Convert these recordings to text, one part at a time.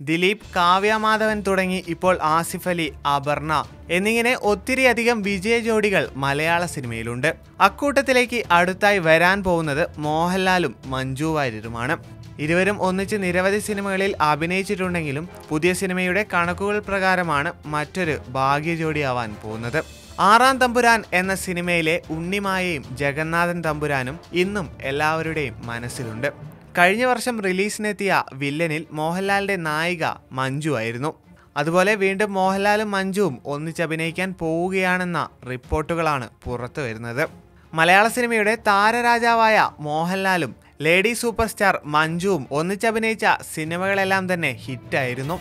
ദിലീപ് കാവ്യ മാധവൻ തുടങ്ങി ഇപ്പോൾ ആസിഫ് അലി അപർണ എന്നിങ്ങനെ ഒത്തിരിയധികം വിജയ ജോഡികൾ മലയാള സിനിമയിലുണ്ട്. അക്കൂട്ടത്തിലേക്ക് അടുത്തായി വരാൻ പോകുന്നത് മോഹൻലാലും മഞ്ജു വാര്യരുമാണ്. ഇരുവരും ഒന്നിച്ച് നിരവധി സിനിമകളിൽ അഭിനയിച്ചിട്ടുണ്ടെങ്കിലും പുതിയ സിനിമയുടെ കണക്കുകൾ പ്രകാരമാണ് മറ്റൊരു ഭാഗ്യ ജോഡിയാവാൻ പോകുന്നത്. ആറാം തമ്പുരാൻ എന്ന സിനിമയിലെ ഉണ്ണിമായയും ജഗന്നാഥൻ തമ്പുരാനും ഇന്നും എല്ലാവരുടെയും മനസ്സിലുണ്ട്. കഴിഞ്ഞ വർഷം റിലീസിനെത്തിയ വില്ലനിൽ മോഹൻലാലിന്റെ നായിക മഞ്ജു ആയിരുന്നു. അതുപോലെ വീണ്ടും മോഹൻലാലും മഞ്ജുവും ഒന്നിച്ചഭിനയിക്കാൻ പോവുകയാണെന്ന റിപ്പോർട്ടുകളാണ് പുറത്തു വരുന്നത്. മലയാള സിനിമയുടെ താരരാജാവായ മോഹൻലാലും ലേഡി സൂപ്പർ സ്റ്റാർ മഞ്ജുവും ഒന്നിച്ചഭിനയിച്ച സിനിമകളെല്ലാം തന്നെ ഹിറ്റായിരുന്നു.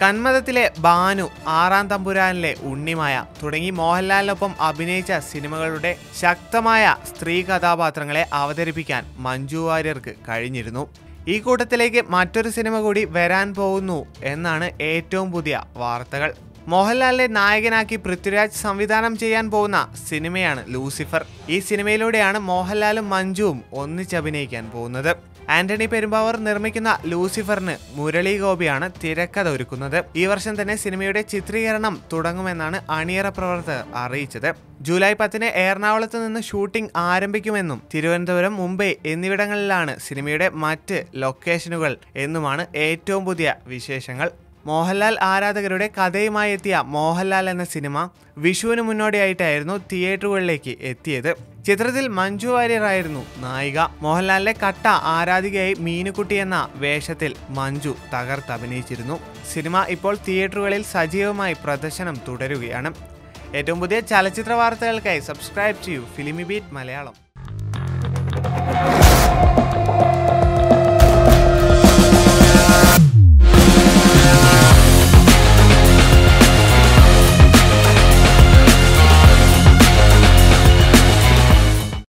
കന്മതത്തിലെ ബാനു ആറാം തമ്പുരാനിലെ ഉണ്ണിമായ തുടങ്ങി മോഹൻലാലിനൊപ്പം അഭിനയിച്ച സിനിമകളുടെ ശക്തമായ സ്ത്രീ കഥാപാത്രങ്ങളെ അവതരിപ്പിക്കാൻ മഞ്ജു വാര്യർക്ക് കഴിഞ്ഞിരുന്നു. ഈ കൂട്ടത്തിലേക്ക് മറ്റൊരു സിനിമ കൂടി വരാൻ പോകുന്നു എന്നാണ് ഏറ്റവും പുതിയ വാർത്തകൾ. മോഹൻലാലിനെ നായകനാക്കി പൃഥ്വിരാജ് സംവിധാനം ചെയ്യാൻ പോകുന്ന സിനിമയാണ് ലൂസിഫർ. ഈ സിനിമയിലൂടെയാണ് മോഹൻലാലും മഞ്ജുവും ഒന്നിച്ചഭിനയിക്കാൻ പോകുന്നത്. ആന്റണി പെരുമ്പാവൂർ നിർമ്മിക്കുന്ന ലൂസിഫറിന് മുരളി ഗോപിയാണ് തിരക്കഥ ഒരുക്കുന്നത്. ഈ വർഷം തന്നെ സിനിമയുടെ ചിത്രീകരണം തുടങ്ങുമെന്നാണ് അണിയറ പ്രവർത്തകർ അറിയിച്ചത്. ജൂലൈ പത്തിന് എറണാകുളത്ത് നിന്ന് ഷൂട്ടിംഗ് ആരംഭിക്കുമെന്നും തിരുവനന്തപുരം മുംബൈ എന്നിവിടങ്ങളിലാണ് സിനിമയുടെ മറ്റ് ലൊക്കേഷനുകൾ എന്നുമാണ് ഏറ്റവും പുതിയ വിശേഷങ്ങൾ. മോഹൻലാൽ ആരാധകരുടെ കഥയുമായി എത്തിയ മോഹൻലാൽ എന്ന സിനിമ വിഷുവിന് മുന്നോടിയായിട്ടായിരുന്നു തിയേറ്ററുകളിലേക്ക് എത്തിയത്. ചിത്രത്തിൽ മഞ്ജു വാര്യറായിരുന്നു നായിക. മോഹൻലാലിന്റെ കട്ട ആരാധികയായി മീനുകുട്ടി എന്ന വേഷത്തിൽ മഞ്ജു തകർത്തഭിനയിച്ചിരുന്നു സിനിമ ഇപ്പോൾ തിയേറ്ററുകളിൽ സജീവമായി പ്രദർശനം തുടരുകയാണ്. ഏറ്റവും പുതിയ ചലച്ചിത്ര വാർത്തകൾക്കായി സബ്സ്ക്രൈബ് ചെയ്യൂ. Filmibeat Malayalam.